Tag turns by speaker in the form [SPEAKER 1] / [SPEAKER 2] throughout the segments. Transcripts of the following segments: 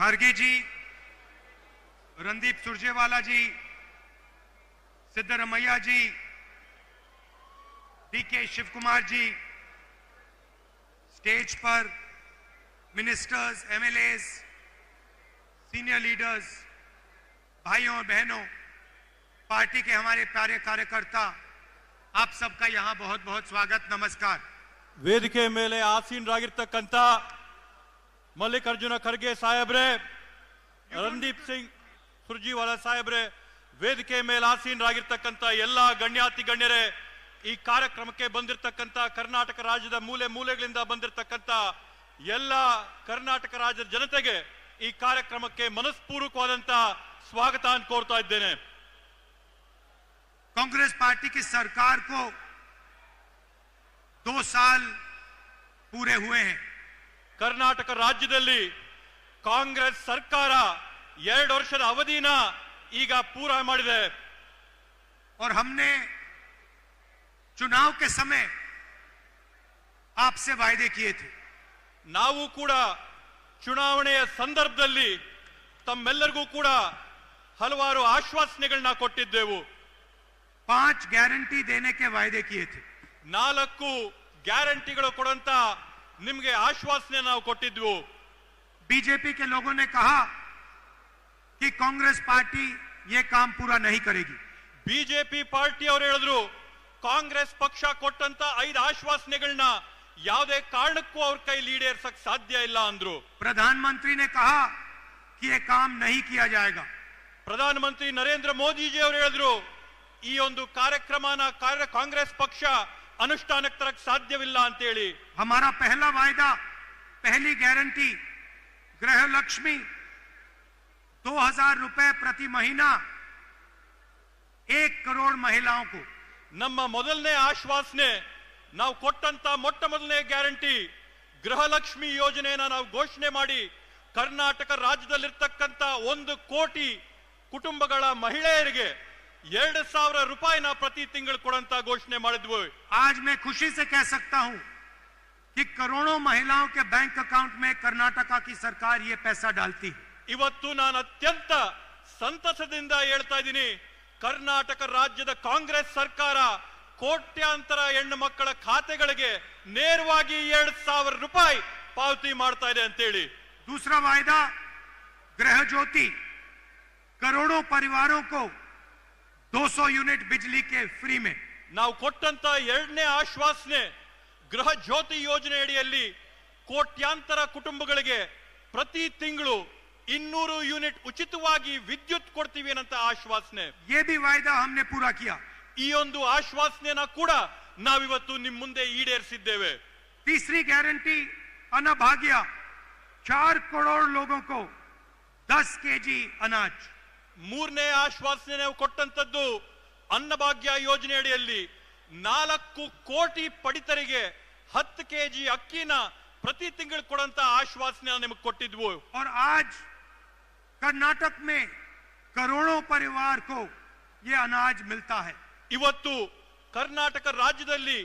[SPEAKER 1] खड़गे जी रणदीप सुरजेवाला जी सिद्धरमैया जी DK Shiv Kumar ji stage पर ministers MLAs senior leaders भाइयों और बहनों पार्टी के हमारे प्यारे कार्यकर्ता आप सबका यहां बहुत बहुत स्वागत नमस्कार
[SPEAKER 2] ವೇದಿಕೆ ಮೇಲೆ ಆಸೀನರಾಗಿರ್ತಕ್ಕಂಥ ಮಲ್ಲಿಕಾರ್ಜುನ ಖರ್ಗೆ ಸಾಹೇಬ್ರೆ ರಣದೀಪ್ ಸಿಂಗ್ ಸುರ್ಜಿವಾಲಾ ಸಾಹೇಬ್ರೆ ವೇದಿಕೆ ಮೇಲೆ ಆಸೀನರಾಗಿರ್ತಕ್ಕಂಥ ಎಲ್ಲ ಗಣ್ಯಾತಿ ಗಣ್ಯರೇ ಈ ಕಾರ್ಯಕ್ರಮಕ್ಕೆ ಬಂದಿರತಕ್ಕಂಥ ಕರ್ನಾಟಕ ರಾಜ್ಯದ ಮೂಲೆ ಮೂಲೆಗಳಿಂದ ಬಂದಿರತಕ್ಕಂಥ ಎಲ್ಲ ಕರ್ನಾಟಕ ರಾಜ್ಯದ ಜನತೆಗೆ ಈ ಕಾರ್ಯಕ್ರಮಕ್ಕೆ ಮನಸ್ಪೂರ್ವಕವಾದಂತ ಸ್ವಾಗತ ಅಂತ ಕೋರ್ತಾ ಇದ್ದೇನೆ
[SPEAKER 1] कांग्रेस पार्टी की सरकार को दो साल पूरे हुए हैं
[SPEAKER 2] ಕರ್ನಾಟಕ ರಾಜ್ಯದಲ್ಲಿ ಕಾಂಗ್ರೆಸ್ ಸರ್ಕಾರ ಎರಡು ವರ್ಷದ ಅವಧಿನ ಈಗ ಪೂರ ಮಾಡಿದೆ
[SPEAKER 1] और हमने चुनाव के समय आपसे वायदे किए थे
[SPEAKER 2] ನಾವು ಕೂಡ ಚುನಾವಣೆಯ ಸಂದರ್ಭದಲ್ಲಿ ತಮ್ಮೆಲ್ಲರಿಗೂ ಕೂಡ ಹಲವಾರು ಆಶ್ವಾಸನೆಗಳನ್ನ ಕೊಟ್ಟಿದ್ದೆವು
[SPEAKER 1] पांच गारंटी देने के वायदे किए थे
[SPEAKER 2] ನಾಲ್ಕು ಗ್ಯಾರಂಟಿಗಳು ಕೊಡಂತ ನಿಮ್ಗೆ ಆಶ್ವಾಸನೆ ನಾವು ಕೊಟ್ಟಿದ್ವು
[SPEAKER 1] बीजेपी के लोगों ने कहा कि कांग्रेस पार्टी ये काम पूरा नहीं करेगी
[SPEAKER 2] ಬಿಜೆಪಿ ಪಾರ್ಟಿ ಅವರು ಹೇಳಿದ್ರು ಕಾಂಗ್ರೆಸ್ ಪಕ್ಷ ಕೊಟ್ಟಂತ ಐದು ಆಶ್ವಾಸನೆಗಳನ್ನ ಯಾವುದೇ ಕಾರಣಕ್ಕೂ ಅವ್ರ ಕೈಲಿ ಈಡೇರ್ಸಕ್ ಸಾಧ್ಯ ಇಲ್ಲ ಅಂದ್ರು
[SPEAKER 1] प्रधानमंत्री ने कहा कि ये काम नहीं किया जाएगा
[SPEAKER 2] ಪ್ರಧಾನಮಂತ್ರಿ ನರೇಂದ್ರ ಮೋದಿಜಿ ಅವರು ಹೇಳಿದ್ರು ಈ ಒಂದು ಕಾರ್ಯಕ್ರಮನ ಕಾರ್ಯ ಕಾಂಗ್ರೆಸ್ ಪಕ್ಷ ಅನುಷ್ಠಾನಕ್ಕೆ ತರಕ್ ಸಾಧ್ಯವಿಲ್ಲ ಅಂತೇಳಿ
[SPEAKER 1] हमारा पहला वायदा पहली गारंटी गृह लक्ष्मी दो हजार रुपए प्रति महीना एक करोड़ महिलाओं को
[SPEAKER 2] ನಮ್ಮ ಮೊದಲನೇ ಆಶ್ವಾಸನೆ ನಾವು ಕೊಟ್ಟಂತ ಮೊಟ್ಟ ಮೊದಲನೇ ಗ್ಯಾರಂಟಿ ಗೃಹಲಕ್ಷ್ಮಿ ಯೋಜನೆಯನ್ನ ನಾವು ಘೋಷಣೆ ಮಾಡಿ ಕರ್ನಾಟಕ ರಾಜ್ಯದಲ್ಲಿರ್ತಕ್ಕಂತ ಒಂದು ಕೋಟಿ ಕುಟುಂಬಗಳ ಮಹಿಳೆಯರಿಗೆ ಎರಡು ಸಾವಿರ ರೂಪಾಯಿನ ಪ್ರತಿ ತಿಂಗಳು ಕೊಡಂತ ಘೋಷಣೆ ಮಾಡಿದ್ವು
[SPEAKER 1] आज मैं खुशी से कह सकता हूं कि करोड़ों महिलाओं के बैंक अकाउंट में कर्नाटका की सरकार ये पैसा डालती है
[SPEAKER 2] ಇವತ್ತು ನಾನು ಅತ್ಯಂತ ಸಂತಸದಿಂದ ಹೇಳ್ತಾ ಇದ್ದೀನಿ ಕರ್ನಾಟಕ ರಾಜ್ಯದ ಕಾಂಗ್ರೆಸ್ ಸರ್ಕಾರ ಕೋಟ್ಯಾಂತರ ಹೆಣ್ಣು ಮಕ್ಕಳ ಖಾತೆಗಳಿಗೆ ನೇರವಾಗಿ ಎರಡ್ ಸಾವಿರ ರೂಪಾಯಿ ಪಾವತಿ ಮಾಡ್ತಾ ಇದೆ ಅಂತೇಳಿ
[SPEAKER 1] दूसरा वायदा गृह ज्योति करोड़ों परिवारों को 200 यूनिट बिजली के फ्री में
[SPEAKER 2] ನಾವು ಕೊಟ್ಟಂತ ಎರಡನೇ ಆಶ್ವಾಸನೆ ಗೃಹ ಜ್ಯೋತಿ ಯೋಜನೆ ಅಡಿಯಲ್ಲಿ ಕೋಟ್ಯಾಂತರ ಕುಟುಂಬಗಳಿಗೆ ಪ್ರತಿ ತಿಂಗಳು ಇನ್ನೂರು ಯೂನಿಟ್ ಉಚಿತವಾಗಿ ವಿದ್ಯುತ್ ಕೊಡ್ತೀವಿ ಅನ್ನಂತ ಆಶ್ವಾಸನೆ
[SPEAKER 1] ये भी वायदा हमने पूरा किया
[SPEAKER 2] ಈ ಒಂದು ಆಶ್ವಾಸನೆಯನ್ನ ಕೂಡ ನಾವಿವತ್ತು ನಿಮ್ ಮುಂದೆ ಈಡೇರಿಸಿದ್ದೇವೆ
[SPEAKER 1] तीसरी गारंटी अनभाग्य चार करोड़ लोगों को 10 केजी अनाज
[SPEAKER 2] ಮೂರನೇ ಆಶ್ವಾಸನೆ ನಾವು ಕೊಟ್ಟಂತದ್ದು ಅನ್ನಭಾಗ್ಯ ಯೋಜನೆ ಅಡಿಯಲ್ಲಿ ನಾಲ್ಕು ಕೋಟಿ ಪಡಿತರಿಗೆ ಹತ್ತು ಕೆಜಿ ಅಕ್ಕಿನ ಪ್ರತಿ ತಿಂಗಳು ಕೊಡಂತ ಆಶ್ವಾಸನೆ ನಿಮಗೆ ಕೊಟ್ಟಿದ್ವು
[SPEAKER 1] और आज कर्नाटक में करोड़ों परिवार को ये अनाज मिलता है
[SPEAKER 2] ಇವತ್ತು ಕರ್ನಾಟಕ ರಾಜ್ಯದಲ್ಲಿ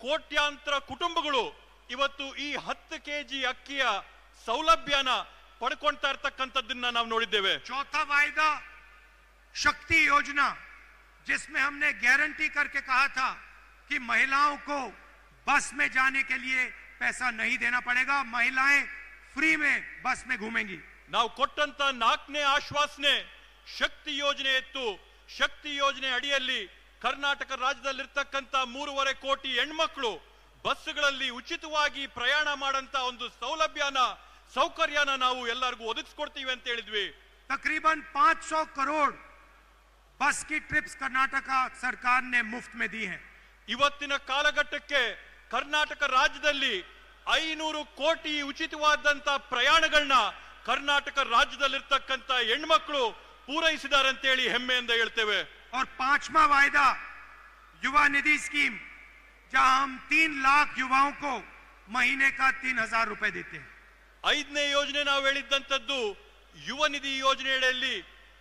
[SPEAKER 2] ಕೋಟ್ಯಾಂತರ ಕುಟುಂಬಗಳು ಇವತ್ತು ಈ ಹತ್ತು ಕೆಜಿ ಅಕ್ಕಿಯ ಸೌಲಭ್ಯನ ಪಡ್ಕೊಳ್ತಾ ಇರ್ತಕ್ಕಂಥದ್ದನ್ನ ನಾವು ನೋಡಿದ್ದೇವೆ
[SPEAKER 1] चौथा वायदा शक्ति योजना जिसमें हमने गारंटी करके कहा था कि महिलाओं को बस में जाने के लिए पैसा नहीं देना पड़ेगा महिलाएं फ्री में बस में घूमेंगी
[SPEAKER 2] ನಾವು ಕೊಟ್ಟಂತ ನಾಲ್ಕನೇ ಆಶ್ವಾಸನೆ ಶಕ್ತಿ ಯೋಜನೆ ಇತ್ತು ಶಕ್ತಿ ಯೋಜನೆ ಅಡಿಯಲ್ಲಿ ಕರ್ನಾಟಕ ರಾಜ್ಯದಲ್ಲಿರ್ತಕ್ಕಂಥ ಮೂರುವರೆ ಕೋಟಿ ಹೆಣ್ಮಕ್ಳು ಬಸ್ಗಳಲ್ಲಿ ಉಚಿತವಾಗಿ ಪ್ರಯಾಣ ಮಾಡಂತ ಒಂದು ಸೌಲಭ್ಯನ ಸೌಕರ್ಯನ ನಾವು ಎಲ್ಲರಿಗೂ ಒದಗಿಸ್ಕೊಡ್ತೀವಿ ಅಂತ ಹೇಳಿದ್ವಿ
[SPEAKER 1] तकरीबन 500 करोड़ बस की ट्रिप्स कर्नाटका सरकार ने मुफ्त में दी हैं
[SPEAKER 2] ಇವತ್ತಿನ ಕಾಲಘಟ್ಟಕ್ಕೆ ಕರ್ನಾಟಕ ರಾಜ್ಯದಲ್ಲಿ ಐನೂರು ಕೋಟಿ ಉಚಿತವಾದಂತ ಪ್ರಯಾಣಗಳನ್ನ ಕರ್ನಾಟಕ ರಾಜ್ಯದಲ್ಲಿರ್ತಕ್ಕಂಥ ಹೆಣ್ಮಕ್ಳು ಪೂರೈಸಿದ್ದಾರೆ ಅಂತೇಳಿ ಹೆಮ್ಮೆಯಿಂದ ಹೇಳ್ತೇವೆ
[SPEAKER 1] और पांचवा वायदा युवा निधि स्कीम जहां हम तीन लाख युवाओं को महीने का तीन हजार रुपए देते हैं
[SPEAKER 2] ಐದನೇ ಯೋಜನೆ ನಾವು ಹೇಳಿದ್ದಂಥದ್ದು ಯುವ ನಿಧಿ ಯೋಜನೆಯಲ್ಲಿ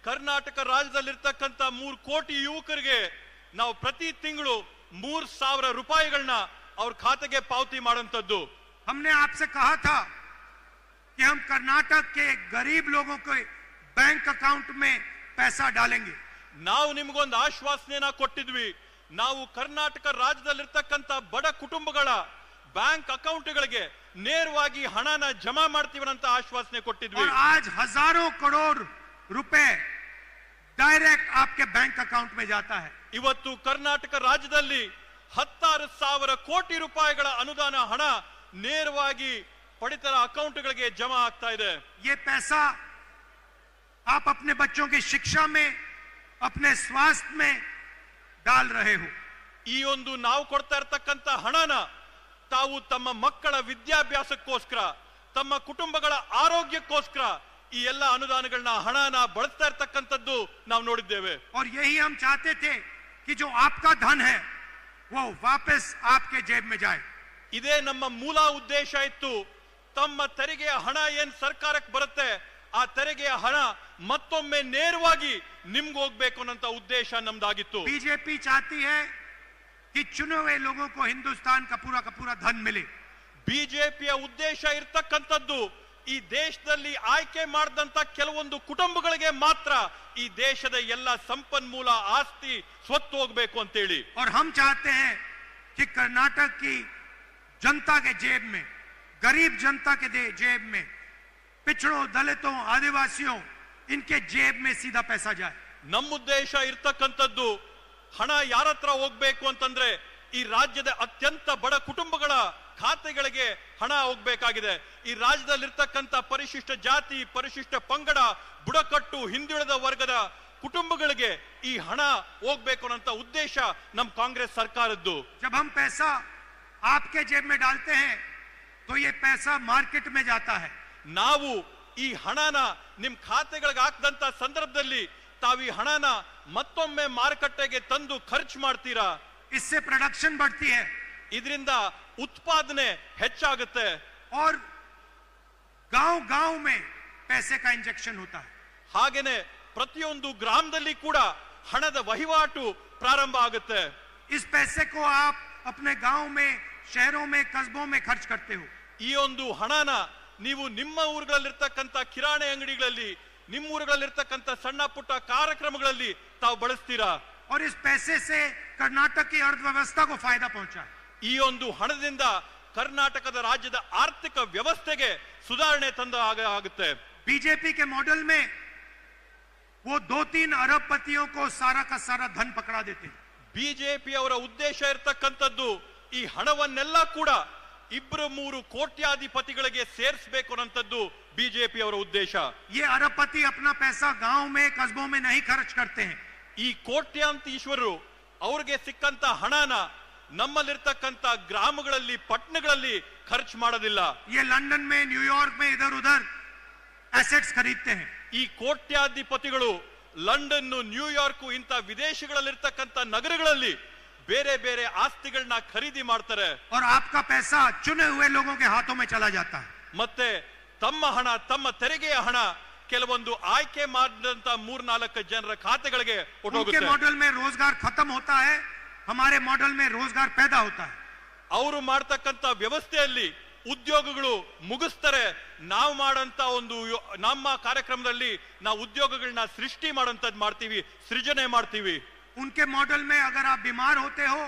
[SPEAKER 2] ಕರ್ನಾಟಕ ರಾಜ್ಯದಲ್ಲಿರ್ತಕ್ಕಂಥ ಮೂರು ಕೋಟಿ ಯುವಕರಿಗೆ ನಾವು ಪ್ರತಿ ತಿಂಗಳು ಮೂರ್ ಸಾವಿರ ರೂಪಾಯಿಗಳನ್ನ ಅವ್ರ ಖಾತೆಗೆ ಪಾವತಿ ಮಾಡುವಂಥದ್ದು
[SPEAKER 1] हमने आपसे कहा था कि हम कर्नाटक के गरीब लोगों के बैंक अकाउंट में पैसा डालेंगे
[SPEAKER 2] ನಾವು ನಿಮ್ಗೊಂದು ಆಶ್ವಾಸನೆನ ಕೊಟ್ಟಿದ್ವಿ ನಾವು ಕರ್ನಾಟಕ ರಾಜ್ಯದಲ್ಲಿರ್ತಕ್ಕಂಥ ಬಡ ಕುಟುಂಬಗಳ ಬ್ಯಾಂಕ್ ಅಕೌಂಟ್ಗಳಿಗೆ ನೇರವಾಗಿ ಹಣನ ಜಮಾ ಮಾಡ್ತೀವಿ ಅಂತ ಆಶ್ವಾಸನೆ ಕೊಟ್ಟಿದ್ವಿ
[SPEAKER 1] और आज हजारों करोड़ रुपए डायरेक्ट आपके बैंक अकाउंट में जाता है
[SPEAKER 2] ಇವತ್ತು ಕರ್ನಾಟಕ ರಾಜ್ಯದಲ್ಲಿ ಹತ್ತಾರು ಸಾವಿರ ಕೋಟಿ ರೂಪಾಯಿಗಳ ಅನುದಾನ ಹಣ ನೇರವಾಗಿ ಪಡಿತರ ಅಕೌಂಟ್ಗಳಿಗೆ ಜಮಾ ಆಗ್ತಾ ಇದೆ
[SPEAKER 1] ये पैसा आप अपने बच्चों की शिक्षा में अपने स्वास्थ्य में डाल रहे हो
[SPEAKER 2] ಈ ಒಂದು ನಾವು ಕೊಡ್ತಾ ಇರ್ತಕ್ಕಂಥ ಹಣನ ತಾವು ತಮ್ಮ ಮಕ್ಕಳ ವಿದ್ಯಾಭ್ಯಾಸಕ್ಕೋಸ್ಕರ ತಮ್ಮ ಕುಟುಂಬಗಳ ಆರೋಗ್ಯಕ್ಕೋಸ್ಕರ ಈ ಎಲ್ಲ ಅನುದಾನಗಳನ್ನ ಹಣನ ಬಳಸ್ತಾ ಇರ್ತಕ್ಕಂಥದ್ದು ನಾವು ನೋಡಿದ್ದೇವೆ
[SPEAKER 1] और यही हम चाहते थे कि जो आपका धन है वो वापस आपके जेब में जाए
[SPEAKER 2] ಇದೇ ನಮ್ಮ ಮೂಲ ಉದ್ದೇಶ ಇತ್ತು ತಮ್ಮ ತೆರಿಗೆಯ ಹಣ ಏನ್ ಸರ್ಕಾರಕ್ಕೆ ಬರುತ್ತೆ ಆ ತೆರಿಗೆಯ ಹಣ ಮತ್ತೊಮ್ಮೆ ನೇರವಾಗಿ ನಿಮ್ಗೆ ಹೋಗ್ಬೇಕು ಅನ್ನೋಂಥ ಉದ್ದೇಶ ನಮ್ದಾಗಿತ್ತು
[SPEAKER 1] बीजेपी चाहती है कि चुने हुए लोगों को हिंदुस्तान का पूरा का पूरा धन मिले
[SPEAKER 2] ಬಿಜೆಪಿಯ ಉದ್ದೇಶ ಇರ್ತಕ್ಕಂಥದ್ದು ಈ ದೇಶದಲ್ಲಿ ಆಯ್ಕೆ ಮಾಡಿದಂತ ಕೆಲವೊಂದು ಕುಟುಂಬಗಳಿಗೆ ಮಾತ್ರ ಈ ದೇಶದ ಎಲ್ಲ ಸಂಪನ್ಮೂಲ ಆಸ್ತಿ ಸ್ವತ್ತು ಹೋಗ್ಬೇಕು ಅಂತೇಳಿ
[SPEAKER 1] और हम चाहते हैं कि कर्नाटक की जनता के जेब में गरीब जनता के दे- जेब में पिछड़ों दलितों आदिवासियों इनके जेब में सीधा पैसा जाए
[SPEAKER 2] ನಮ್ಮ ಉದ್ದೇಶ ಇರ್ತಕ್ಕಂಥದ್ದು ಹಣ ಯಾರ ಹತ್ರ ಹೋಗ್ಬೇಕು ಅಂತಂದ್ರೆ ಈ ರಾಜ್ಯದ ಅತ್ಯಂತ ಬಡ ಕುಟುಂಬಗಳ ಖಾತೆಗಳಿಗೆ ಹಣ ಹೋಗ್ಬೇಕಾಗಿದೆ ಈ ರಾಜ್ಯದಲ್ಲಿರ್ತಕ್ಕಂಥ ಪರಿಶಿಷ್ಟ ಜಾತಿ ಪರಿಶಿಷ್ಟ ಪಂಗಡ ಬುಡಕಟ್ಟು ಹಿಂದುಳಿದ ವರ್ಗದ ಕುಟುಂಬಗಳಿಗೆ ಈ ಹಣ ಹೋಗ್ಬೇಕು ಅನ್ನೋಂಥ ಉದ್ದೇಶ ನಮ್ಮ ಕಾಂಗ್ರೆಸ್ ಸರ್ಕಾರದ್ದು
[SPEAKER 1] जब हम पैसा आपके जेब में डालते हैं तो ये पैसा मार्केट में जाता है
[SPEAKER 2] ನಾವು ಈ ಹಣನ ನಿಮ್ ಖಾತೆಗಳಿಗೆ ಹಾಕದಂತ ಸಂದರ್ಭದಲ್ಲಿ ತಾವು ಈ ಹಣನ ಮತ್ತೊಮ್ಮೆ ಮಾರುಕಟ್ಟೆಗೆ ತಂದು ಖರ್ಚು ಮಾಡ್ತೀರಾ
[SPEAKER 1] इससे प्रोडक्शन बढ़ती है
[SPEAKER 2] ಇದರಿಂದ ಉತ್ಪಾದನೆ ಹೆಚ್ಚಾಗುತ್ತೆ
[SPEAKER 1] और गांव गांव में पैसे का इंजेक्शन होता है
[SPEAKER 2] ಹಾಗೇನೆ ಪ್ರತಿಯೊಂದು ಗ್ರಾಮದಲ್ಲಿ ಕೂಡ ಹಣದ ವಹಿವಾಟು ಪ್ರಾರಂಭ ಆಗುತ್ತೆ
[SPEAKER 1] इस पैसे को आप अपने गांव में शहरों में कस्बों में खर्च करते हो
[SPEAKER 2] ಈ ಒಂದು ಹಣನ ನೀವು ನಿಮ್ಮ ಊರುಗಳಲ್ಲಿರ್ತಕ್ಕಂಥ ಕಿರಾಣಿ ಅಂಗಡಿಗಳಲ್ಲಿ ನಿಮ್ಮ ಊರುಗಳಲ್ಲಿರ್ತಕ್ಕಂಥ ಸಣ್ಣ ಪುಟ್ಟ ಕಾರ್ಯಕ್ರಮಗಳಲ್ಲಿ ತಾವು ಬಳಸ್ತೀರಾ
[SPEAKER 1] और इस पैसे से कर्नाटक की अर्थव्यवस्था को फायदा पहुंचा है
[SPEAKER 2] ಈ ಒಂದು ಹಣದಿಂದ ಕರ್ನಾಟಕದ ರಾಜ್ಯದ ಆರ್ಥಿಕ ವ್ಯವಸ್ಥೆಗೆ ಸುಧಾರಣೆ ತಂದ ಆಗ ಆಗುತ್ತೆ
[SPEAKER 1] बीजेपी के मॉडल में वो दो तीन अरबपतियों को सारा का सारा धन पकड़ा देते हैं
[SPEAKER 2] ಬಿಜೆಪಿ ಅವರ ಉದ್ದೇಶ ಇರತಕ್ಕಂಥದ್ದು ಈ ಹಣವನ್ನೆಲ್ಲ ಕೂಡ ಇಬ್ಬರು ಮೂರು ಕೋಟ್ಯಾಧಿಪತಿಗಳಿಗೆ ಸೇರಿಸಬೇಕು ಅನ್ನೋಂಥದ್ದು ಬಿಜೆಪಿ ಅವರ ಉದ್ದೇಶ
[SPEAKER 1] ये अरबपति अपना पैसा गांव में कस्बों में नहीं खर्च करते हैं
[SPEAKER 2] ಈ ಕೋಟ್ಯಾಂತೀಶ್ವರರು ಅವ್ರಿಗೆ ಸಿಕ್ಕಂತ ಹಣನ ನಮ್ಮಲ್ಲಿರ್ತಕ್ಕಂಥ ಗ್ರಾಮಗಳಲ್ಲಿ ಪಟ್ಟಣಗಳಲ್ಲಿ ಖರ್ಚು ಮಾಡೋದಿಲ್ಲ
[SPEAKER 1] ये लंदन में न्यूयॉर्क में इधर उधर एसेट्स खरीदते हैं
[SPEAKER 2] ಈ ಕೋಟ್ಯಾಧಿಪತಿಗಳು ಲಂಡನ್ ನ್ಯೂಯಾರ್ಕ್ ಇಂಥ ವಿದೇಶಗಳಲ್ಲಿರ್ತಕ್ಕಂಥ ನಗರಗಳಲ್ಲಿ ಬೇರೆ ಬೇರೆ ಆಸ್ತಿಗಳನ್ನ ಖರೀದಿ ಮಾಡ್ತಾರೆ
[SPEAKER 1] और आपका पैसा चुने हुए लोगों के हाथों में चला जाता है
[SPEAKER 2] ಮತ್ತೆ ತಮ್ಮ ಹಣ ತಮ್ಮ ತೆರಿಗೆಯ ಹಣ ಕೆಲವೊಂದು ಆಯ್ಕೆ ಮಾಡಿದಂತ ಮೂರ್ನಾಲ್ಕು ಜನರ ಖಾತೆಗಳಿಗೆ
[SPEAKER 1] उनके
[SPEAKER 2] ಹೊಟ್ಟೋಗುತ್ತೆ
[SPEAKER 1] मॉडल में रोजगार खत्म होता है हमारे मॉडल में रोजगार पैदा होता है
[SPEAKER 2] ಅವರು ಮಾಡ್ತಕ್ಕಂತ ವ್ಯವಸ್ಥೆಯಲ್ಲಿ ಉದ್ಯೋಗಗಳು ಮುಗಿಸ್ತಾರೆ ನಾವು ಮಾಡಂತ ಒಂದು ಯೋ- ನಮ್ಮ ಕಾರ್ಯಕ್ರಮದಲ್ಲಿ ನಾವು ಉದ್ಯೋಗಗಳನ್ನ ಸೃಷ್ಟಿ ಮಾಡೋಂಥದ್ದು ಮಾಡ್ತೀವಿ ಸೃಜನೆ ಮಾಡ್ತೀವಿ
[SPEAKER 1] उनके मॉडल में अगर आप बीमार होते हो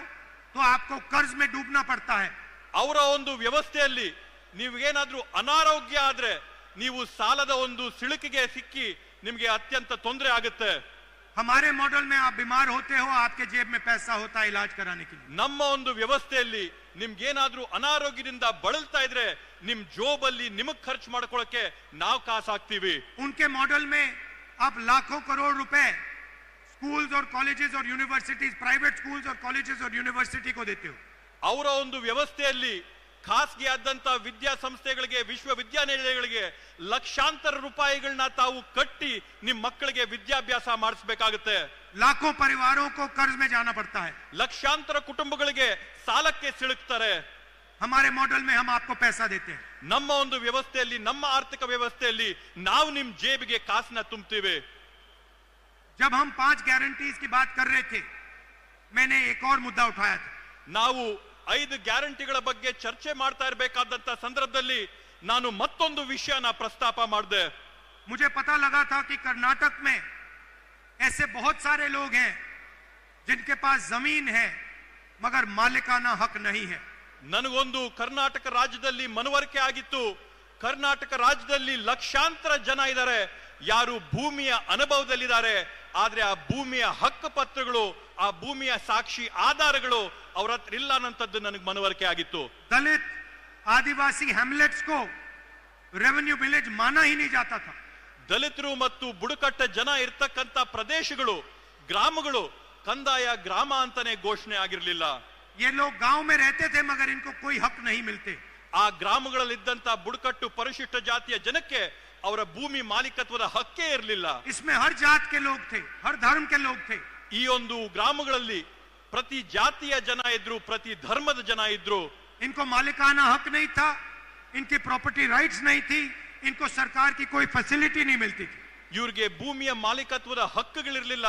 [SPEAKER 1] तो आपको कर्ज में डूबना पड़ता है
[SPEAKER 2] ಅವರ ಒಂದು ವ್ಯವಸ್ಥೆಯಲ್ಲಿ ನೀವೇನಾದ್ರೂ ಅನಾರೋಗ್ಯ ಆದ್ರೆ ನೀವು ಸಾಲದ ಒಂದು ಸಿಳುಕಿಗೆ ಸಿಕ್ಕಿ ನಿಮ್ಗೆ ಅತ್ಯಂತ ತೊಂದರೆ ಆಗುತ್ತೆ
[SPEAKER 1] हमारे मॉडल में आप बीमार होते हो आपके जेब में पैसा होता है इलाज कराने के लिए
[SPEAKER 2] ನಮ್ಮ ಒಂದು ವ್ಯವಸ್ಥೆಯಲ್ಲಿ ನಿಮ್ಗೇನಾದ್ರೂ ಅನಾರೋಗ್ಯದಿಂದ ಬಳಲ್ತಾ ಇದ್ರೆ ನಿಮ್ ಜೋಬಲ್ಲಿ ನಿಮಗ್ ಖರ್ಚು ಮಾಡ್ಕೊಳಕ್ಕೆ ನಾವು ಕಾಸು ಹಾಕ್ತೀವಿ
[SPEAKER 1] उनके मॉडल में आप लाखों करोड़ रुपए स्कूल्स और कॉलेजेस और यूनिवर्सिटीज प्राइवेट स्कूल्स और कॉलेजेस और यूनिवर्सिटी को देते हो
[SPEAKER 2] ಅವರ ಒಂದು ವ್ಯವಸ್ಥೆಯಲ್ಲಿ ಖಾಸಗಿ ಆದಂತ ವಿದ್ಯಾಸಂಸ್ಥೆಗಳಿಗೆ ವಿಶ್ವವಿದ್ಯಾನಿಲಯಗಳಿಗೆ ಲಕ್ಷಾಂತರ ರೂಪಾಯಿಗಳನ್ನ ತಾವು ಕಟ್ಟಿ ನಿಮ್ ಮಕ್ಕಳಿಗೆ ವಿದ್ಯಾಭ್ಯಾಸ ಮಾಡಿಸ್ಬೇಕಾಗುತ್ತೆ
[SPEAKER 1] लाखों परिवारों को कर्ज में जाना पड़ता है
[SPEAKER 2] ಲಕ್ಷಾಂತರ ಕುಟುಂಬಗಳಿಗೆ ಸಾಲಕ್ಕೆ ಸಿಲುಕ್ತಾರೆ
[SPEAKER 1] हमारे मॉडल में हम आपको पैसा देते हैं
[SPEAKER 2] ನಮ್ಮ ಒಂದು ವ್ಯವಸ್ಥೆಯಲ್ಲಿ ನಮ್ಮ ಆರ್ಥಿಕ ವ್ಯವಸ್ಥೆಯಲ್ಲಿ ನಾವು ನಿಮ್ ಜೇಬಿಗೆ ಕಾಸನ್ನ ತುಂಬ್ತೀವಿ
[SPEAKER 1] जब हम पांच गारंटीज की बात कर रहे थे मैंने एक और मुद्दा उठाया था
[SPEAKER 2] ನಾವು ಐದು ಗ್ಯಾರಂಟಿಗಳ ಬಗ್ಗೆ ಚರ್ಚೆ ಮಾಡ್ತಾ ಇರಬೇಕಾದಂತ ಸಂದರ್ಭದಲ್ಲಿ ನಾನು ಮತ್ತೊಂದು ವಿಷಯನ ಪ್ರಸ್ತಾಪ ಮಾಡಿದೆ
[SPEAKER 1] मुझे पता लगा था कि कर्नाटक में ऐसे बहुत सारे लोग हैं जिनके पास जमीन है मगर मालिकाना हक नहीं है
[SPEAKER 2] ನನಗೊಂದು ಕರ್ನಾಟಕ ರಾಜ್ಯದಲ್ಲಿ ಮನವರಿಕೆ ಆಗಿತ್ತು ಕರ್ನಾಟಕ ರಾಜ್ಯದಲ್ಲಿ ಲಕ್ಷಾಂತರ ಜನ ಇದ್ದಾರೆ ಯಾರು ಭೂಮಿಯ ಅನುಭವದಲ್ಲಿದ್ದಾರೆ ಆದ್ರೆ ಆ ಭೂಮಿಯ ಹಕ್ಕು ಪತ್ರಗಳು ಆ ಭೂಮಿಯ ಸಾಕ್ಷಿ ಆಧಾರಗಳು ಅವ್ರ ಹತ್ರ ಇಲ್ಲ ಅನ್ನೋಂಥದ್ದು ನನಗೆ ಮನವರಿಕೆ ಆಗಿತ್ತು
[SPEAKER 1] दलित आदिवासी हैमलेट्स को रेवेन्यू विलेज माना ही नहीं जाता था
[SPEAKER 2] ದಲಿತರು ಮತ್ತು ಬುಡಕಟ್ಟ ಜನ ಇರ್ತಕ್ಕಂಥ ಪ್ರದೇಶಗಳು ಗ್ರಾಮಗಳು ಕಂದಾಯ ಗ್ರಾಮ ಅಂತಾನೆ ಘೋಷಣೆ ಆಗಿರಲಿಲ್ಲ
[SPEAKER 1] ये लोग गांव में रहते थे मगर इनको कोई हक नहीं मिलते
[SPEAKER 2] ಆ ಗ್ರಾಮಗಳಲ್ಲಿದ್ದಂತ ಬುಡಕಟ್ಟು ಪರಿಶಿಷ್ಟ ಜಾತಿಯ ಜನಕ್ಕೆ ಅವರ ಭೂಮಿ ಮಾಲೀಕತ್ವದ ಹಕ್ಕೇ ಇರಲಿಲ್ಲ
[SPEAKER 1] इसमें हर जात के लोग थे हर धर्म के लोग थे
[SPEAKER 2] ಈ ಒಂದು ಗ್ರಾಮಗಳಲ್ಲಿ ಪ್ರತಿ ಜಾತಿಯ ಜನ ಇದ್ರು ಪ್ರತಿ ಧರ್ಮದ ಜನ ಇದ್ರು
[SPEAKER 1] इनको मालिकाना हक नहीं था इनकी प्रॉपर्टी राइट्स नहीं थी इनको सरकार की कोई फैसिलिटी नहीं मिलती थी
[SPEAKER 2] ಇವ್ರಿಗೆ ಭೂಮಿಯ ಮಾಲೀಕತ್ವದ ಹಕ್ಕುಗಳಿರ್ಲಿಲ್ಲ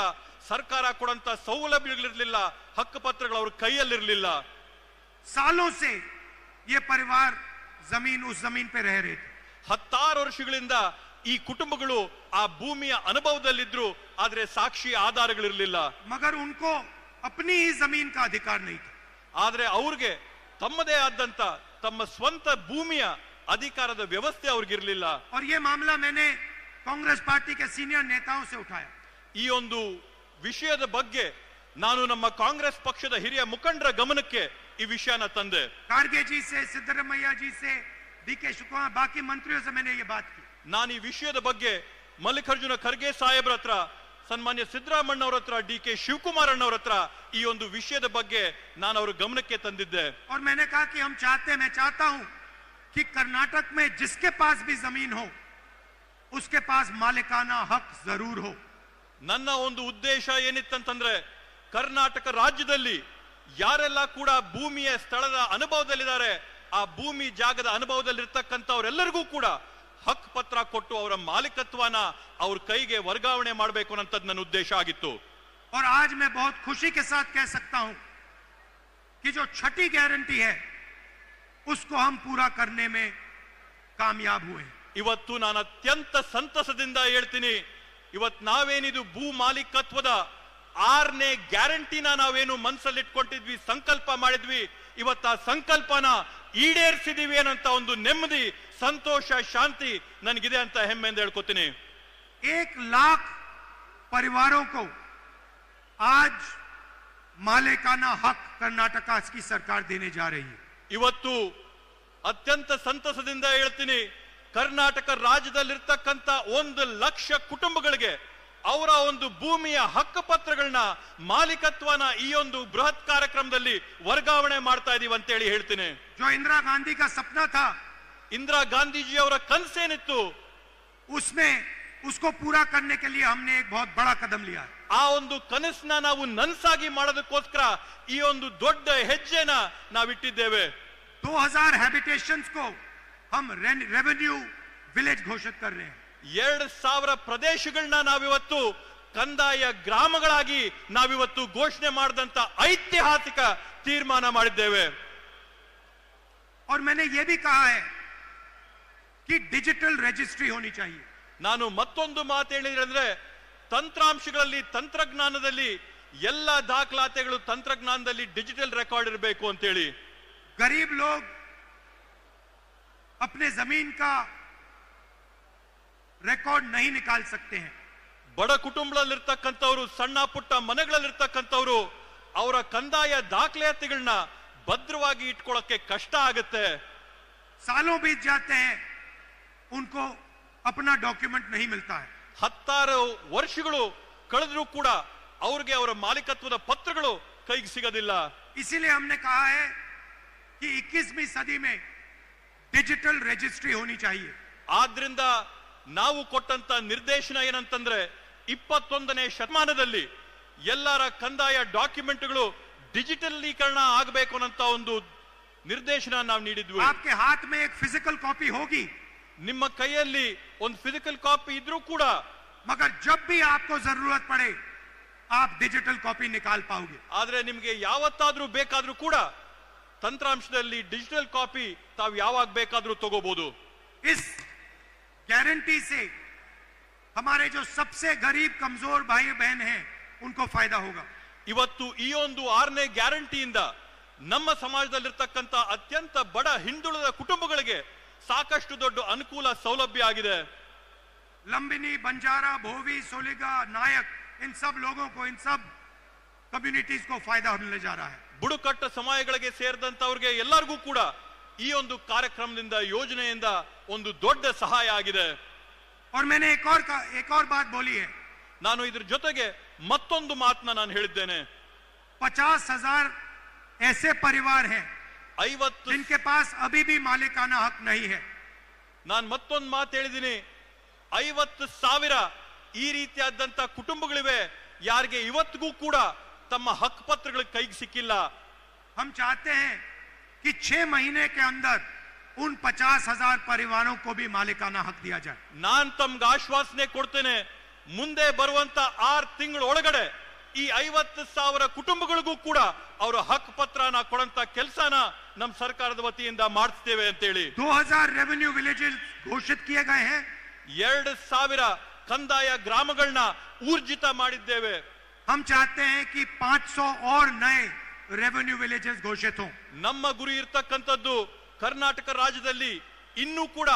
[SPEAKER 2] ಸರ್ಕಾರ ಕೊಡಂತ ಸೌಲಭ್ಯಗಳಿರ್ಲಿಲ್ಲ ಹಕ್ಕು ಪತ್ರಗಳು ಅವ್ರ ಕೈಯಲ್ಲಿರ್ಲಿಲ್ಲ
[SPEAKER 1] सालों से ये परिवार जमीन उस जमीन पे रह रहे थे
[SPEAKER 2] ಹತ್ತಾರು ವರ್ಷಗಳಿಂದ ಈ ಕುಟುಂಬಗಳು ಆ ಭೂಮಿಯ ಅನುಭವದಲ್ಲಿದ್ರು ಆದ್ರೆ ಸಾಕ್ಷಿ ಆಧಾರಗಳಿರ್ಲಿಲ್ಲ
[SPEAKER 1] मगर उनको अपनी ही जमीन का अधिकार नहीं था
[SPEAKER 2] ಆದ್ರೆ ಅವ್ರಿಗೆ ತಮ್ಮದೇ ಆದಂತ ತಮ್ಮ ಸ್ವಂತ ಭೂಮಿಯ ಅಧಿಕಾರದ ವ್ಯವಸ್ಥೆ ಅವ್ರಿಗಿರ್ಲಿಲ್ಲ
[SPEAKER 1] और ये मामला मैंने कांग्रेस पार्टी के सीनियर नेताओं से उठाया
[SPEAKER 2] ಈ ಒಂದು ವಿಷಯದ ಬಗ್ಗೆ ನಾನು ನಮ್ಮ ಕಾಂಗ್ರೆಸ್ ಪಕ್ಷದ ಹಿರಿಯ ಮುಖಂಡರ ಗಮನಕ್ಕೆ ಈ ವಿಷಯನ ತಂದೆ
[SPEAKER 1] कारगे जी से सिद्धरमैया जी से डी के शुक्ला बाकी मंत्रियों से मैंने ये बात की
[SPEAKER 2] ನಾನು ಈ ವಿಷಯದ ಬಗ್ಗೆ ಮಲ್ಲಿಕಾರ್ಜುನ ಖರ್ಗೆ ಸಾಹೇಬ್ರ ಹತ್ರ ಸನ್ಮಾನ್ಯ ಸಿದ್ದರಾಮಣ್ಣ ಅವ್ರ ಹತ್ರ ಡಿ ಕೆ ಶಿವಕುಮಾರ್ ಅಣ್ಣವ್ರ ಹತ್ರ ಈ ಒಂದು ವಿಷಯದ ಬಗ್ಗೆ ನಾನು ಅವ್ರ ಗಮನಕ್ಕೆ ತಂದಿದ್ದೆ
[SPEAKER 1] और मैंने कहा कि हम चाहते हैं मैं चाहता हूं कि कर्नाटक में जिसके पास भी जमीन हो उसके पास मालिकाना हक जरूर हो
[SPEAKER 2] ನನ್ನ ಒಂದು ಉದ್ದೇಶ ಏನಿತ್ತಂತಂದ್ರೆ ಕರ್ನಾಟಕ ರಾಜ್ಯದಲ್ಲಿ ಯಾರೆಲ್ಲ ಕೂಡ ಭೂಮಿಯ ಸ್ಥಳದ ಅನುಭವದಲ್ಲಿದ್ದಾರೆ ಆ ಭೂಮಿ ಜಾಗದ ಅನುಭವದಲ್ಲಿರ್ತಕ್ಕಂಥವ್ರೆಲ್ಲರಿಗೂ ಕೂಡ ಹಕ್ ಪತ್ರ ಕೊಟ್ಟು ಅವರ ಮಾಲೀಕತ್ವನ ಅವ್ರ ಕೈಗೆ ವರ್ಗಾವಣೆ ಮಾಡಬೇಕು ಅನ್ನೋಂಥದ್ದು ನನ್ನ ಉದ್ದೇಶ ಆಗಿತ್ತು
[SPEAKER 1] और आज मैं बहुत खुशी के साथ कह सकता हूं कि जो छठी गारंटी है उसको हम पूरा करने में कामयाब हुए हैं
[SPEAKER 2] ಇವತ್ತು ನಾನು ಅತ್ಯಂತ ಸಂತಸದಿಂದ ಹೇಳ್ತೀನಿ ಇವತ್ ನಾವೇನಿದು ಭೂ ಮಾಲೀಕತ್ವದ ಆರನೇ ಗ್ಯಾರಂಟಿನ ನಾವೇನು ಮನಸ್ಸಲ್ಲಿ ಇಟ್ಕೊಂಡಿದ್ವಿ ಸಂಕಲ್ಪ ಮಾಡಿದ್ವಿ ಇವತ್ತು ಆ ಸಂಕಲ್ಪನ ಈಡೇರಿಸಿದೀವಿ ಅನ್ನೋಂಥ ಒಂದು ನೆಮ್ಮದಿ ಸಂತೋಷ ಶಾಂತಿ ನನಗಿದೆ ಅಂತ
[SPEAKER 1] ಹೆಮ್ಮೆ ಎಂದು ಹೇಳ್ಕೊತೀನಿ ಏಕ್ ಲಾಖ್ ಪರಿವಾರಕ್ಕೂ ಆಜ್ ಮಾಲೇಕಾನ ಹಕ್ ಕರ್ನಾಟಕ ಕಿ ಸರ್ಕಾರ ದೇನೆ ಜಾರಿ
[SPEAKER 2] ಇವತ್ತು ಅತ್ಯಂತ ಸಂತಸದಿಂದ ಹೇಳ್ತೀನಿ ಕರ್ನಾಟಕ ರಾಜ್ಯದಲ್ಲಿರ್ತಕ್ಕಂಥ ಒಂದು ಲಕ್ಷ ಕುಟುಂಬಗಳಿಗೆ ಅವರ ಒಂದು ಭೂಮಿಯ ಹಕ್ಕು ಪತ್ರಗಳನ್ನ ಮಾಲೀಕತ್ವನ ಈ ಒಂದು ಬೃಹತ್ ಕಾರ್ಯಕ್ರಮದಲ್ಲಿ ವರ್ಗಾವಣೆ ಮಾಡ್ತಾ ಇದೀವಿ ಅಂತೇಳಿ ಹೇಳ್ತೀನಿ
[SPEAKER 1] जो इंदिरा गांधी का सपना था
[SPEAKER 2] ಇಂದಿರಾ ಗಾಂಧೀಜಿ ಅವರ ಕನಸೇನಿತ್ತು
[SPEAKER 1] उसमें उसको पूरा करने के लिए हमने एक बहुत बड़ा कदम लिया है
[SPEAKER 2] ಆ ಒಂದು ಕನಸನ್ನ ನಾವು ನನ್ಸಾಗಿ ಮಾಡೋದಕ್ಕೋಸ್ಕರ ಈ ಒಂದು ದೊಡ್ಡ ಹೆಜ್ಜೆನ ನಾವಿಟ್ಟಿದ್ದೇವೆ
[SPEAKER 1] 2000 हैबिटेशंस को हम रेवेन्यू विलेज घोषित कर रहे हैं
[SPEAKER 2] ಎರಡ್ ಸಾವಿರ ಪ್ರದೇಶಗಳನ್ನ ನಾವಿವತ್ತು ಕಂದಾಯ ಗ್ರಾಮಗಳಾಗಿ ನಾವಿವತ್ತು ಘೋಷಣೆ ಮಾಡಿದಂತ ಐತಿಹಾಸಿಕ ತೀರ್ಮಾನ ಮಾಡಿದ್ದೇವೆ
[SPEAKER 1] और मैंने ये भी कहा है कि डिजिटल रजिस्ट्री होनी चाहिए
[SPEAKER 2] ನಾನು ಮತ್ತೊಂದು ಮಾತು ಹೇಳಿದ್ರೆ ಅಂದ್ರೆ ತಂತ್ರಾಂಶಗಳಲ್ಲಿ ತಂತ್ರಜ್ಞಾನದಲ್ಲಿ ಎಲ್ಲ ದಾಖಲಾತಿಗಳು ತಂತ್ರಜ್ಞಾನದಲ್ಲಿ ಡಿಜಿಟಲ್ ರೆಕಾರ್ಡ್ ಇರಬೇಕು ಅಂತೇಳಿ
[SPEAKER 1] गरीब लोग अपने जमीन का रिकॉर्ड नहीं निकाल सकते हैं
[SPEAKER 2] ಬಡ ಕುಟುಂಬದಲ್ಲಿರ್ತಕ್ಕಂಥವ್ರು ಸಣ್ಣ ಪುಟ್ಟ ಮನೆಗಳಲ್ಲಿರ್ತಕ್ಕಂಥವ್ರು ಅವರ ಕಂದಾಯ ದಾಖಲಾತಿಗಳನ್ನ ಭದ್ರವಾಗಿ ಇಟ್ಕೊಳ್ಳೋಕೆ ಕಷ್ಟ ಆಗುತ್ತೆ
[SPEAKER 1] सालों बीत जाते हैं उनको अपना डॉक्यूमेंट नहीं मिलता है
[SPEAKER 2] ಹತ್ತಾರು ವರ್ಷಗಳು ಕಳೆದ್ರೂ ಕೂಡ ಅವ್ರಿಗೆ ಅವರ ಮಾಲೀಕತ್ವದ ಪತ್ರಗಳು ಕೈಗೆ ಸಿಗೋದಿಲ್ಲ
[SPEAKER 1] इसीलिए हमने कहा है कि 21वीं सदी में डिजिटल रजिस्ट्री होनी चाहिए
[SPEAKER 2] ಆದ್ರಿಂದ ನಾವು ಕೊಟ್ಟಂತ ನಿರ್ದೇಶನ ಏನಂತಂದ್ರೆ ಇಪ್ಪತ್ತೊಂದನೇ ಶತಮಾನದಲ್ಲಿ ಎಲ್ಲರ ಕಂದಾಯ ಡಾಕ್ಯುಮೆಂಟ್ಗಳು ಡಿಜಿಟಲೀಕರಣ ಆಗಬೇಕು ಅನ್ನಂತ ಒಂದು ನಿರ್ದೇಶನ ನಾವು ನೀಡಿದ್ವಿ.
[SPEAKER 1] ಹಾತ್ ಮೇ ಫಿಸಿಕಲ್ ಕಾಪಿ ಹೋಗಿ
[SPEAKER 2] ನಿಮ್ಮ ಕೈಯಲ್ಲಿ ಒಂದು ಫಿಸಿಕಲ್ ಕಾಪಿ ಇದ್ರೂ ಕೂಡ
[SPEAKER 1] ಮಗರ್ ಜಬ್ ಭಿ ಆಪ್ಕೋ ಜರೂರತ್ ಪಡೆ ಆಪ್ ಡಿಜಿಟಲ್ ಕಾಪಿ ನಿಕಾಲ್ ಪಾವುಗೆ
[SPEAKER 2] ಆದ್ರೆ ನಿಮಗೆ ಯಾವತ್ತಾದ್ರೂ ಬೇಕಾದ್ರೂ ಕೂಡ ತಂತ್ರಾಂಶದಲ್ಲಿ ಡಿಜಿಟಲ್ ಕಾಪಿ ತಾವು ಯಾವಾಗ ಬೇಕಾದ್ರೂ ತಗೋಬಹುದು
[SPEAKER 1] ಇಸ್ गारंटी से हमारे जो सबसे गरीब कमजोर भाई बहन हैं उनको फायदा होगा
[SPEAKER 2] ಇವತ್ತು ಈ ಒಂದು ಆರನೇ ಗ್ಯಾರಂಟಿಯಿಂದ ನಮ್ಮ ಸಮಾಜದಲ್ಲಿರ್ತಕ್ಕಂಥ ಅತ್ಯಂತ ಬಡ ಹಿಂದುಳಿದ ಕುಟುಂಬಗಳಿಗೆ ಸಾಕಷ್ಟು ದೊಡ್ಡ ಅನುಕೂಲ ಸೌಲಭ್ಯ ಆಗಿದೆ
[SPEAKER 1] लंबिनी बंजारा भोवी सोलिगा नायक इन सब लोगों को इन सब कम्युनिटीज को फायदा मिलने जा रहा है
[SPEAKER 2] ಬುಡಕಟ್ಟ ಸಮಯಗಳಿಗೆ ಸೇರಿದಂತವ್ರಿಗೆ ಎಲ್ಲರಿಗೂ ಕೂಡ ಈ ಒಂದು ಕಾರ್ಯಕ್ರಮದಿಂದ ಯೋಜನೆಯಿಂದ ಒಂದು ದೊಡ್ಡ ಸಹಾಯ ಆಗಿದೆ
[SPEAKER 1] और मैंने एक और का, एक और बात बोली है
[SPEAKER 2] ನಾನು ಇದ್ರ ಜೊತೆಗೆ ಮತ್ತೊಂದು ಮಾತನ್ನ ನಾನು ಹೇಳಿದ್ದೇನೆ
[SPEAKER 1] पचास हजार ऐसे परिवार हैं
[SPEAKER 2] ಐವತ್ತು
[SPEAKER 1] जिनके पास अभी भी मालिकाना हक नहीं है
[SPEAKER 2] ನಾನು ಮತ್ತೊಂದು ಮಾತು ಹೇಳಿದ್ದೀನಿ ಐವತ್ತು ಸಾವಿರ ಈ ರೀತಿಯಾದಂತ ಕುಟುಂಬಗಳಿವೆ ಯಾರಿಗೆ ಇವತ್ತಿಗೂ ಕೂಡ ತಮ್ಮ ಹಕ್ಕು ಪತ್ರಗಳು ಕೈಗೆ ಸಿಕ್ಕಿಲ್ಲ
[SPEAKER 1] हम चाहते हैं कि छह महीने के अंदर उन पचास हजार परिवारों को भी मालिकाना हक दिया जाए
[SPEAKER 2] ನಾನ್ ತಮ್ಗೆ ಆಶ್ವಾಸನೆ ಕೊಡ್ತೇನೆ ಮುಂದೆ ಬರುವಂತ ಆರ್ ತಿಂಗಳ ಒಳಗಡೆ ಈ ಐವತ್ತು ಸಾವಿರ ಕುಟುಂಬಗಳಿಗೂ ಕೂಡ ಅವರ ಹಕ್ಕು ಪತ್ರನ ಕೊಡಂತ ಕೆಲಸನ ನಮ್ಮ ಸರ್ಕಾರದ ವತಿಯಿಂದ ಮಾಡಿಸ್ತೇವೆ ಅಂತೇಳಿ
[SPEAKER 1] 2000 रेवेन्यू विलेजेस घोषित किए गए हैं
[SPEAKER 2] ಎರಡು ಸಾವಿರ ಕಂದಾಯ ಗ್ರಾಮಗಳನ್ನ ಊರ್ಜಿತ ಮಾಡಿದ್ದೇವೆ
[SPEAKER 1] हम चाहते हैं कि 500 और नए ರೆವೆನ್ಯೂ ವಿಲೇಜಸ್ ಘೋಷಿತು.
[SPEAKER 2] ನಮ್ಮ ಗುರಿ ಇರ್ತಕ್ಕಂಥದ್ದು ಕರ್ನಾಟಕ ರಾಜ್ಯದಲ್ಲಿ ಇನ್ನೂ ಕೂಡ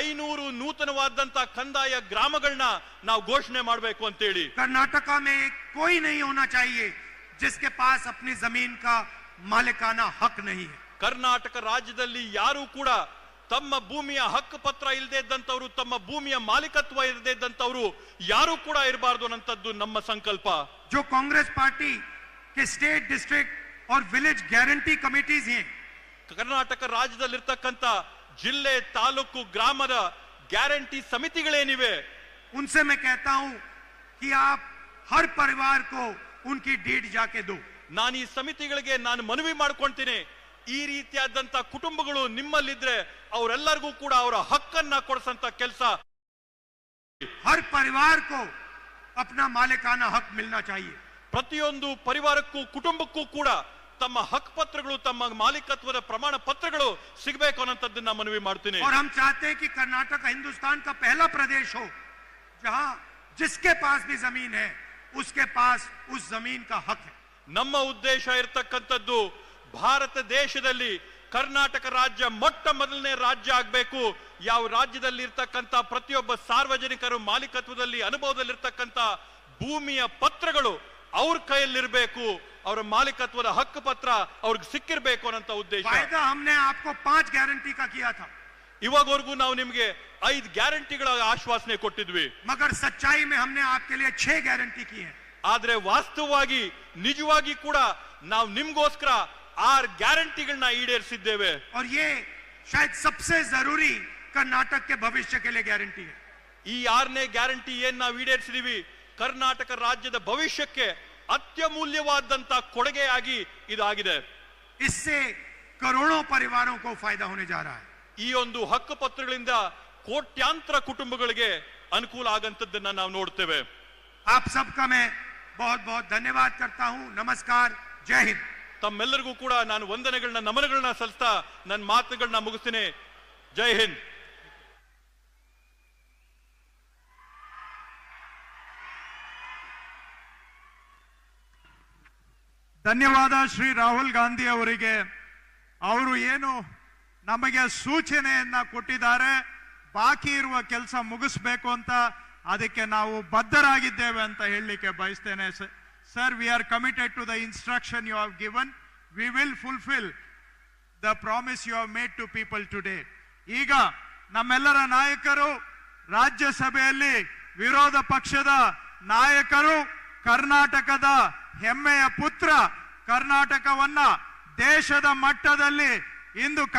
[SPEAKER 2] ಐನೂರು ನೂತನವಾದಂತ ಕಂದಾಯ ಗ್ರಾಮಗಳನ್ನ ನಾವು ಘೋಷಣೆ ಮಾಡಬೇಕು
[SPEAKER 1] ಅಂತ ಹೇಳಿ ಕರ್ನಾಟಕ ಮೇ ಕೋಯ್ ನಹಿ ಹೋನಾ ಚಾಹಿಯೆ ಜಿಸ್ಕೆ ಪಾಸ್ ಅಪ್ನಿ ಜಮೀನ್ ಕಾ ಮಾಲಿಕಾನ ಹಕ್ ನೀ
[SPEAKER 2] ಕರ್ನಾಟಕ ರಾಜ್ಯದಲ್ಲಿ ಯಾರು ಕೂಡ ತಮ್ಮ ಭೂಮಿಯ ಹಕ್ಕು ಪತ್ರ ಇಲ್ಲದೆ ಇದ್ದಂತವರು ತಮ್ಮ ಭೂಮಿಯ ಮಾಲೀಕತ್ವ ಇಲ್ಲದೆ ಇದ್ದಂಥವ್ರು ಯಾರು ಕೂಡ ಇರಬಾರ್ದು ಅನ್ನಂತದ್ದು ನಮ್ಮ ಸಂಕಲ್ಪ.
[SPEAKER 1] ಜೋ ಕಾಂಗ್ರೆಸ್ ಪಾರ್ಟಿ ಕೆ ಸ್ಟೇಟ್ ಡಿಸ್ಟ್ರಿಕ್ಟ್ और विलेज गारंटी कमिटीज हैं
[SPEAKER 2] ಕರ್ನಾಟಕ ರಾಜ್ಯದಲ್ಲಿರ್ತಕ್ಕಂಥ ಜಿಲ್ಲೆ ತಾಲೂಕು ಗ್ರಾಮದ ಗ್ಯಾರಂಟಿ ಸಮಿತಿಗಳೇನಿವೆ
[SPEAKER 1] उनसे मैं कहता हूं कि आप हर परिवार को उनकी डीड जाके दो
[SPEAKER 2] ನಾನು ಈ ಸಮಿತಿಗಳಿಗೆ ನಾನು ಮನವಿ ಮಾಡ್ಕೊಂತೀನಿ ಈ ರೀತಿಯಾದಂತ ಕುಟುಂಬಗಳು ನಿಮ್ಮಲ್ಲಿದ್ರೆ ಅವರೆಲ್ಲರಿಗೂ ಕೂಡ ಅವರ ಹಕ್ಕನ್ನ ಕೊಡಿಸಂತ ಕೆಲಸ
[SPEAKER 1] हर परिवार को अपना मालिकाना हक मिलना चाहिए
[SPEAKER 2] ಪ್ರತಿಯೊಂದು ಪರಿವಾರಕ್ಕೂ ಕುಟುಂಬಕ್ಕೂ ಕೂಡ ತಮ್ಮ ಹಕ್ ಪತ್ರಗಳು ತಮ್ಮ ಮಾಲೀಕತ್ವದ ಪ್ರಮಾಣ ಪತ್ರಗಳು ಸಿಗಬೇಕು ಅನ್ನೋಂಥದ್ದನ್ನ ಮನವಿ ಮಾಡ್ತೀನಿ
[SPEAKER 1] और हम चाहते हैं कि कर्नाटक हिंदुस्तान का पहला प्रदेश हो जहां जिसके पास भी जमीन है उसके पास उस जमीन का हक है
[SPEAKER 2] ನಮ್ಮ ಉದ್ದೇಶ ಇರ್ತಕ್ಕಂಥದ್ದು ಭಾರತ ದೇಶದಲ್ಲಿ ಕರ್ನಾಟಕ ರಾಜ್ಯ ಮೊಟ್ಟ ಮೊದಲನೇ ರಾಜ್ಯ ಆಗ್ಬೇಕು ಯಾವ ರಾಜ್ಯದಲ್ಲಿ ಇರ್ತಕ್ಕಂಥ ಪ್ರತಿಯೊಬ್ಬ ಸಾರ್ವಜನಿಕರು ಮಾಲೀಕತ್ವದಲ್ಲಿ ಅನುಭವದಲ್ಲಿರ್ತಕ್ಕಂಥ ಭೂಮಿಯ ಪತ್ರಗಳು ಅವ್ರ ಕೈಯಲ್ಲಿರ್ಬೇಕು ಅವರ ಮಾಲೀಕತ್ವದ ಹಕ್ಕು ಪತ್ರ ಅವ್ರಿಗೆ ಸಿಕ್ಕಿರ್ಬೇಕು ಅನ್ನೋಂಥ ಉದ್ದೇಶ
[SPEAKER 1] वायदा हमने आपको पांच गारंटी का किया था
[SPEAKER 2] ಇವಾಗವರೆಗೂ ನಾವು ನಿಮ್ಗೆ ಐದು ಗ್ಯಾರಂಟಿಗಳ ಆಶ್ವಾಸನೆ ಕೊಟ್ಟಿದ್ವಿ
[SPEAKER 1] मगर सच्चाई में हमने आपके लिए छह गारंटी की है
[SPEAKER 2] ಆದ್ರೆ ವಾಸ್ತವವಾಗಿ ನಿಜವಾಗಿ ಕೂಡ ನಾವು ನಿಮ್ಗೋಸ್ಕರ ಆರ್ ಗ್ಯಾರಂಟಿಗಳನ್ನ ಈಡೇರಿಸಿದ್ದೇವೆ
[SPEAKER 1] और ये शायद सबसे जरूरी कर्नाटक के भविष्य के लिए गारंटी है
[SPEAKER 2] ಈ ಆರನೇ ಗ್ಯಾರಂಟಿ ಏನ್ ನಾವು ಈಡೇರಿಸಿದೀವಿ ಕರ್ನಾಟಕ ರಾಜ್ಯದ ಭವಿಷ್ಯಕ್ಕೆ ಅತ್ಯಮೂಲ್ಯವಾದಂತ ಕೊಡುಗೆಯಾಗಿ ಇದಾಗಿದೆ.
[SPEAKER 1] ಇಸ್ಸೆ ಕರೋಡೋ ಪರಿವಾರಕ್ಕೂ ಫಾಯ್ದಾ ಹೋನೆ ಜಾ ರಹಾ
[SPEAKER 2] ಈ ಒಂದು ಹಕ್ಕು ಪತ್ರಗಳಿಂದ ಕೋಟ್ಯಾಂತರ ಕುಟುಂಬಗಳಿಗೆ ಅನುಕೂಲ ಆಗಂತದ್ದನ್ನ ನಾವು ನೋಡ್ತೇವೆ.
[SPEAKER 1] ಆಪ್ ಸಬ್ಕಾ ಮೇ ಬಹುತ್ ಬಹುತ್ ಧನ್ಯವಾದ ಕರ್ತಾ ಹೂ ನಮಸ್ಕಾರ ಜೈ ಹಿಂದ್
[SPEAKER 2] ತಮ್ಮೆಲ್ಲರಿಗೂ ಕೂಡ ನಾನು ವಂದನೆಗಳನ್ನ ನಮನಗಳನ್ನ ಸಲ್ಲಿಸ್ತಾ ನನ್ನ ಮಾತುಗಳನ್ನ ಮುಗಿಸ್ತೀನಿ. ಜೈ ಹಿಂದ್.
[SPEAKER 3] ಧನ್ಯವಾದ ಶ್ರೀ ರಾಹುಲ್ ಗಾಂಧಿ ಅವರಿಗೆ. ಅವರು ಏನು ನಮಗೆ ಸೂಚನೆಯನ್ನ ಕೊಟ್ಟಿದ್ದಾರೆ, ಬಾಕಿ ಇರುವ ಕೆಲಸ ಮುಗಿಸ್ಬೇಕು ಅಂತ ಅದಕ್ಕೆ ನಾವು ಬದ್ಧರಾಗಿದ್ದೇವೆ ಅಂತ ಹೇಳಲಿಕ್ಕೆ ಬಯಸ್ತೇನೆ. Sir we are committed to the instruction you have given we will fulfil the promise you have made to people today ಈಗ ನಮ್ಮೆಲ್ಲರ ನಾಯಕರು, ರಾಜ್ಯಸಭೆಯಲ್ಲಿ ವಿರೋಧ ಪಕ್ಷದ ನಾಯಕರು ಕರ್ನಾಟಕದ ಹೆಮ್ಮೆಯ ಪುತ್ರ ಕರ್ನಾಟಕವನ್ನ ದೇಶದ ಮಟ್ಟದಲ್ಲಿ ಇಂದು